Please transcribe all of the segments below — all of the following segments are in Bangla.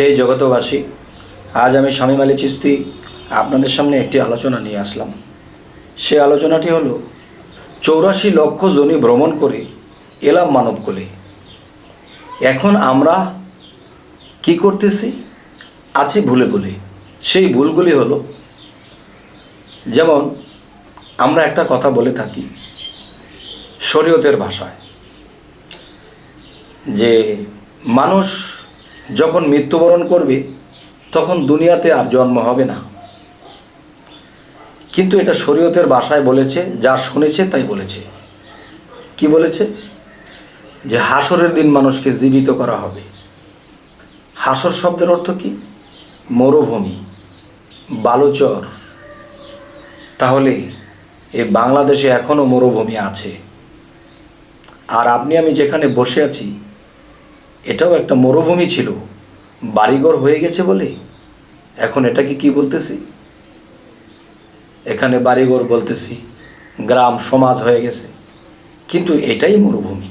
হে জগতবাসী আজ আমি স্বামী মালি চিস্তি আপনাদের সামনে একটি আলোচনা নিয়ে আসলাম। সে আলোচনাটি হলো, চৌরাশি লক্ষ জনি ভ্রমণ করে এলাম মানবকুলে এখন আমরা কি করতেছি? আছি ভুলে ভুলে। সেই ভুলগুলি হলো, যেমন আমরা একটা কথা বলে থাকি শরীয়তের ভাষায়, যে মানুষ যখন মৃত্যুবরণ করবে, তখন দুনিয়াতে আর জন্ম হবে না। কিন্তু এটা শরীয়তের বাসায় বলেছে, যা শুনেছে তাই বলেছে। কি বলেছে? যে হাসরের দিন মানুষকে জীবিত করা হবে। হাসর শব্দের অর্থ কি? মরুভূমি, বালুচর। তাহলে এই বাংলাদেশে এখনও মরুভূমি আছে। আর আপনি আমি যেখানে বসে আছি এটাও একটা মরুভূমি ছিল। বাড়িঘর হয়ে গেছে বলে? এখন এটাকে কি বলতেছি? এখানে বাড়িঘর বলতেছি, গ্রাম, সমাজ হয়ে গেছে। কিন্তু এটাই মরুভূমি।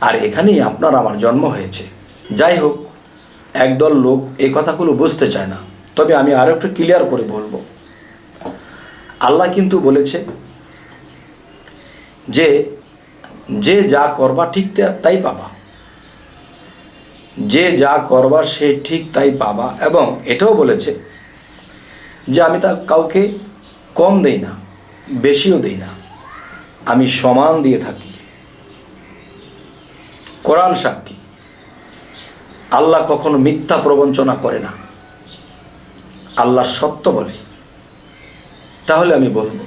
আর এখানেই আপনার আমার জন্ম হয়েছে। যাই হোক, একদল লোক এই কথাগুলো বুঝতে চায় না। তবে আমি আরও একটু ক্লিয়ার করে বলব। আল্লাহ কিন্তু বলেছে যে যে যা করবা ঠিক তাই পাবা। যে যা করবার সে ঠিক তাই পাবা। এবং এটাও বলেছে যে আমি তা কাউকে কম দেই না, বেশিও দেই না, আমি সমান দিয়ে থাকি। কোরআন সাক্ষী, আল্লাহ কখনো মিথ্যা প্রবঞ্চনা করে না। আল্লাহ সত্য বলে। তাহলে আমি বলব,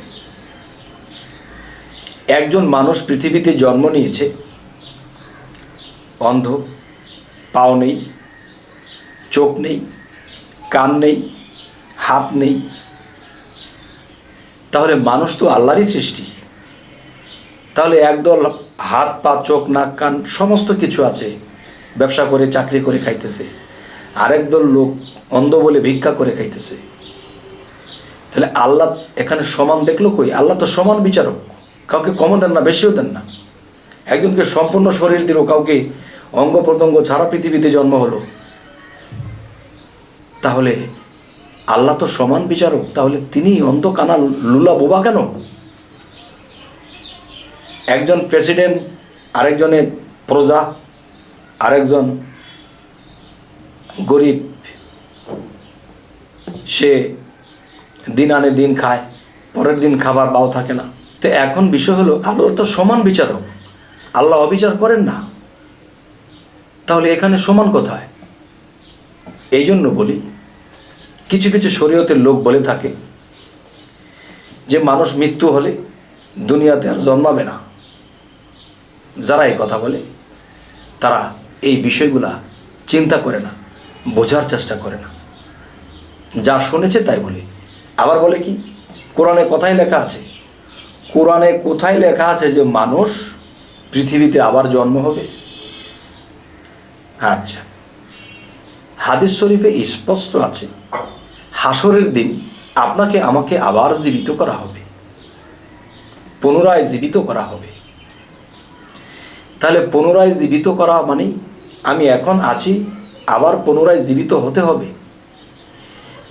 একজন মানুষ পৃথিবীতে জন্ম নিয়েছে, অন্ধ পাও নেই, চোখ নেই, কান নেই, হাত নেই। তাহলে মানুষ তো আল্লাহরই সৃষ্টি। তাহলে একদল হাত, পা, চোখ, নাক, কান, সমস্ত কিছু আছে, ব্যবসা করে, চাকরি করে খাইতেছে। আরেক দল লোক অন্ধ বলে ভিক্ষা করে খাইতেছে। তাহলে আল্লাহ এখানে সমান দেখল কই? আল্লাহ তো সমান বিচারক। কাউকে কমও দেন না, বেশিও দেন না। একজনকে সম্পূর্ণ শরীর দিল, কাউকে অঙ্গ প্রত্যঙ্গ ছাড়া পৃথিবীতে জন্ম হলো। তাহলে আল্লাহ তো সমান বিচারক, তাহলে তিনি অন্ধ কানা লুলা বোবা কেন? একজন প্রেসিডেন্ট, আরেকজনের প্রজা, আরেকজন গরিব, সে দিন আনে দিন খায়, পরের দিন খাবার পাও থাকে না। তো এখন বিষয় হলো, আল্লাহ তো সমান বিচারক। আল্লাহ অবিচার করেন না। তাহলে এখানে সমান কোথায়? এই জন্য বলি, কিছু কিছু শরীয়তের লোক বলে থাকে যে মানুষ মৃত্যু হলে দুনিয়াতে আর জন্মাবে না। যারা এই কথা বলে, তারা এই বিষয়গুলা চিন্তা করে না, বোঝার চেষ্টা করে না। যা শুনেছে তাই বলে। আবার বলে কি, কোরআনে কথাই লেখা আছে? কোরআনে কোথায় লেখা আছে যে মানুষ পৃথিবীতে আবার জন্ম হবে? আচ্ছা। হাদিস শরীফে স্পষ্ট আছে হাসরের দিন আপনাকে, আমাকে আবার জীবিত করা হবে। পুনরায় জীবিত করা হবে। তাহলে পুনরায় জীবিত করা মানে আমি এখন আছি, আবার পুনরায় জীবিত হতে হবে।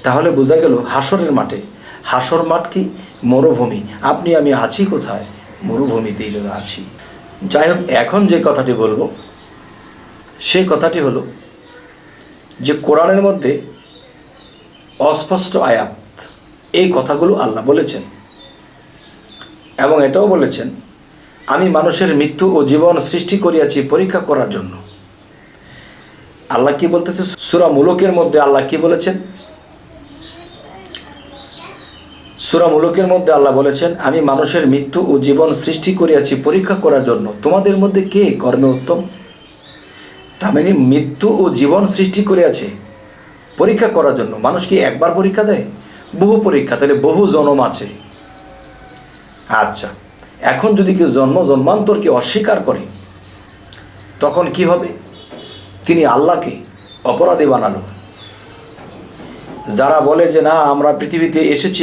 তাহলে বোঝা গেল হাসরের মাঠে হাসর মাঠ কি মরুভূমি? আপনি, আমি আছি কোথায়? মরুভূমিতেই আছি। যাই হোক, এখন যে কথাটি বলব সেই কথাটি হলো যে কোরআনের মধ্যে অস্পষ্ট আয়াত, এই কথাগুলো আল্লাহ বলেছেন। এবং এটাও বলেছেন, আমি মানুষের মৃত্যু ও জীবন সৃষ্টি করিয়াছি পরীক্ষা করার জন্য। আল্লাহ কি বলতেছে? সুরা মুলকের মধ্যে আল্লাহ কি বলেছেন? সুরা মুলকের মধ্যে আল্লাহ বলেছেন, আমি মানুষের মৃত্যু ও জীবন সৃষ্টি করিয়াছি পরীক্ষা করার জন্য। তোমাদের মধ্যে কে কর্মে উত্তম? তার মানে মৃত্যু ও জীবন সৃষ্টি করিয়াছে পরীক্ষা করার জন্য। মানুষ কি একবার পরীক্ষা দেয়? বহু পরীক্ষা, তাহলে বহু জনম আছে। আচ্ছা এখন যদি কেউ জন্ম জন্মান্তরকে অস্বীকার করে, তখন কি হবে? তিনি আল্লাহকে অপরাধী বানালো। যারা বলে যে, না, আমরা পৃথিবীতে এসেছি,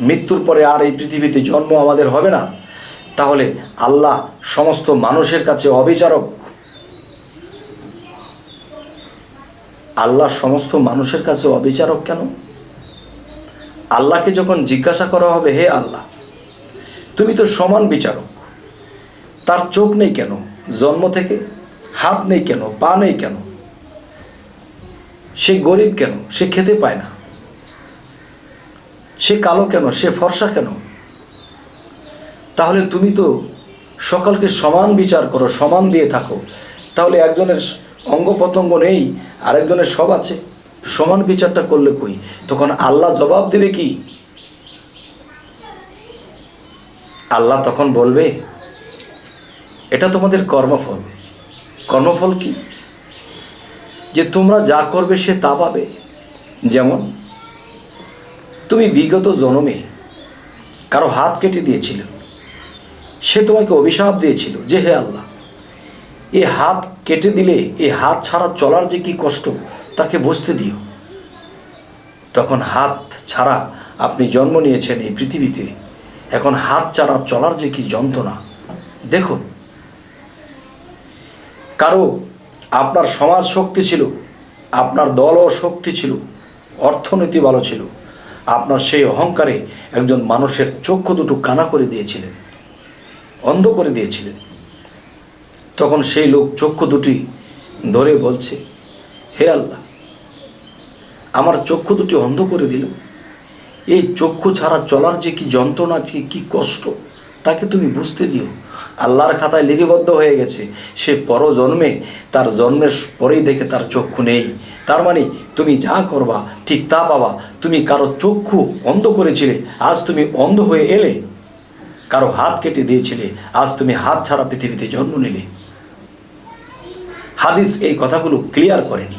মৃত্যুর পরে আর এই পৃথিবীতে জন্ম আমাদের হবে না, তাহলে আল্লাহ সমস্ত মানুষের কাছে অবিচারক আল্লাহ সমস্ত মানুষের কাছে অবিচারক কেন? আল্লাহকে যখন জিজ্ঞাসা করা হবে, হে আল্লাহ, তুমি তো সমান বিচারক। তার চোখ নেই কেন? জন্ম থেকে হাত নেই কেন? পা নেই কেন? সে গরিব কেন? সে খেতে পায় না। সে কালো কেন? সে ফর্সা কেন? তাহলে তুমি তো সকলকে সমান বিচার করো, সমান দিয়ে থাকো। তাহলে একজনের অঙ্গ প্রত্যঙ্গ নেই, আরেকজনের সব আছে। সমান বিচারটা করলে কই? তখন আল্লাহ জবাব দেবে কি? আল্লাহ তখন বলবে, এটা তোমাদের কর্মফল। কর্মফল কি? যে তোমরা যা করবে সে তা পাবে। যেমন, তুমি বিগত জনমে কারও হাত কেটে দিয়েছিল। সে তোমাকে অভিশাপ দিয়েছিল যে, হে আল্লাহ এ হাত কেটে দিলে, এ হাত ছাড়া চলার যে কি কষ্ট, তাকে বুঝতে দিও। তখন হাত ছাড়া আপনি জন্ম নিয়েছেন এই পৃথিবীতে। এখন হাত ছাড়া চলার যে কি যন্ত্রণা। দেখুন, কারও আপনার সমাজ শক্তি ছিল, আপনার দলও শক্তি ছিল, অর্থনীতি ভালো ছিল, আপনার সেই অহংকারে একজন মানুষের চক্ষু দুটো কানা করে দিয়েছিলেন, অন্ধ করে দিয়েছিলেন। তখন সেই লোক চক্ষু দুটি ধরে বলছে, হে আল্লাহ, আমার চক্ষু দুটি অন্ধ করে দিল। এই চক্ষু ছাড়া চলার যে কি যন্ত্রণা, যে কি কষ্ট, তাকে তুমি বুঝতে দিও। আল্লাহর খাতায় লিপিবদ্ধ হয়ে গেছে, সে পরজন্মে তার জন্মের পরেই দেখে তার চক্ষু নেই। তার মানে তুমি যা করবা, ঠিক তা পাবা। তুমি কারও চক্ষু অন্ধ করেছিলে, আজ তুমি অন্ধ হয়ে এলে। কারও হাত কেটে দিয়েছিলে, আজ তুমি হাত ছাড়া পৃথিবীতে জন্ম নিলে। হাদিস এই কথাগুলো ক্লিয়ার করেনি।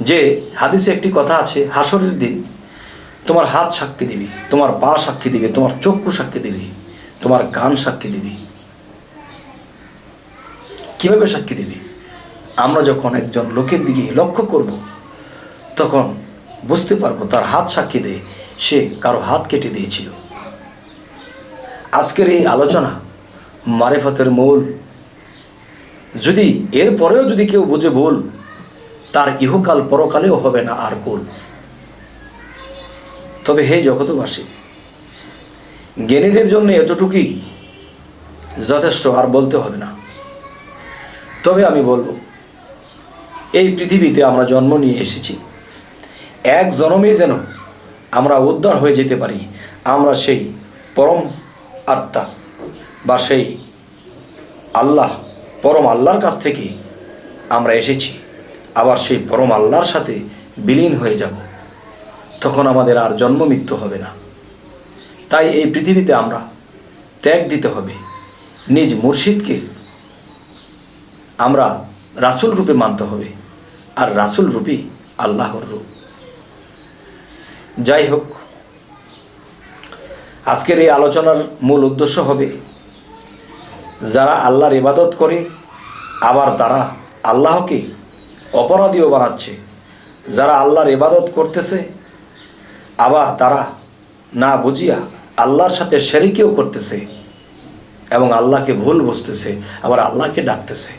যে হাদিসে একটি কথা আছে হাসরের দিন তোমার হাত সাক্ষী দিবে, তোমার পা সাক্ষী দিবে, তোমার চক্ষু সাক্ষী দিবে, তোমার কান সাক্ষী দিবে। কীভাবে সাক্ষী দিবে? আমরা যখন একজন লোকের দিকে লক্ষ্য করব, তখন বুঝতে পারব তার হাত সাক্ষী দেয় সে কারও হাত কেটে দিয়েছিল। আজকের এই আলোচনা মারেফতের মূল যদি এর পরেও যদি কেউ বুঝে ভুল, তার ইহকাল পরকালেও হবে না আর কুল তবে হে জগতবাসী জ্ঞানীদের জন্য এতটুকুই যথেষ্ট আর বলতে হবে না। তবে আমি বলব, এই পৃথিবীতে আমরা জন্ম নিয়ে এসেছি। এক জন্মেই যেন আমরা উদ্ধার হয়ে যেতে পারি, আমরা সেই পরম আত্মা বা সেই আল্লাহ পরম আল্লাহর কাছ থেকে আমরা এসেছি। আবার সেই পরম আল্লাহর সাথে বিলীন হয়ে যাব। তখন আমাদের আর জন্ম মৃত্যু হবে না। তাই এই পৃথিবীতে আমরা ত্যাগ দিতে হবে। নিজ মুর্শিদকে আমরা রাসুল রূপে মানতে হবে আর রাসুল রূপই আল্লাহর রূপ। যাই হোক, আজকের এই আলোচনার মূল উদ্দেশ্য হবে যারা আল্লাহর ইবাদত করে, আবার তারা আল্লাহকে অপরাধীও বানাচ্ছে। যারা আল্লাহর ইবাদত করতেছে, আবার তারা না বুঝিয়া আল্লাহর সাথে শেরিকেও করতেছে এবং আল্লাহকে ভুল বুঝতেছে, আবার আল্লাহকে ডাকতেছে।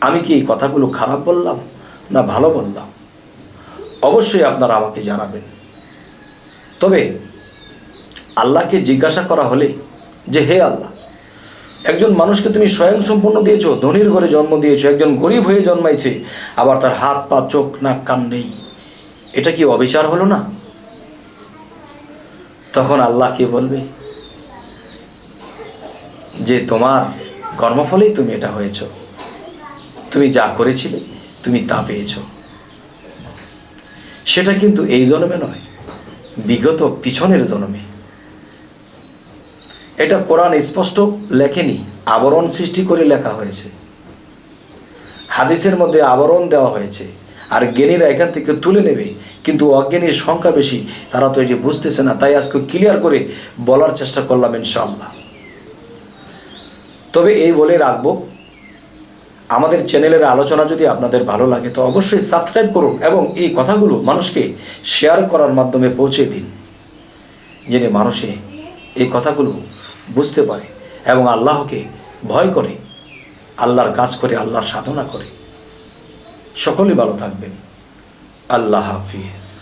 আমি কি এই কথাগুলো খারাপ বললাম না ভালো বললাম? অবশ্যই আপনারা আমাকে জানাবেন। তবে আল্লাহকে জিজ্ঞাসা করা হলে যে, হে আল্লাহ একজন মানুষকে তুমি স্বয়ং সম্পন্ন দিয়েছ, ধনির ঘরে জন্ম দিয়েছ, একজন গরিব হয়ে জন্মাইছে, আবার তার হাত, পা, চোখ, নাক, কান নেই। এটা কি অবিচার হলো না? তখন আল্লাহ কি বলবে? যে তোমার কর্মফলেই তুমি এটা হয়েছ। তুমি যা করেছিলে, তুমি তা পেয়েছ। সেটা কিন্তু এই জন্মে নয়, বিগত পিছনের জন্মে। এটা কোরআন স্পষ্ট লেখেনি, আবরণ সৃষ্টি করে লেখা হয়েছে। হাদিসের মধ্যে আবরণ দেওয়া হয়েছে, আর জ্ঞানীরা এখান থেকে তুলে নেবে, কিন্তু অজ্ঞানীর সংখ্যা বেশি, তারা তো এটি বুঝতেছে না, তাই আজকে ক্লিয়ার করে বলার চেষ্টা করলাম ইনশাআল্লাহ। তবে এই বলে রাখব, আমাদের চ্যানেলের আলোচনা যদি আপনাদের ভালো লাগে, তো অবশ্যই সাবস্ক্রাইব করুন এবং এই কথাগুলো মানুষকে শেয়ার করার মাধ্যমে পৌঁছে দিন, যেন মানুষে এই কথাগুলো বুঝতে পারে এবং আল্লাহকে ভয় করে, আল্লাহর কাজ করে, আল্লাহর সাধনা করে। সকলে ভালো থাকবেন। আল্লাহ হাফিজ।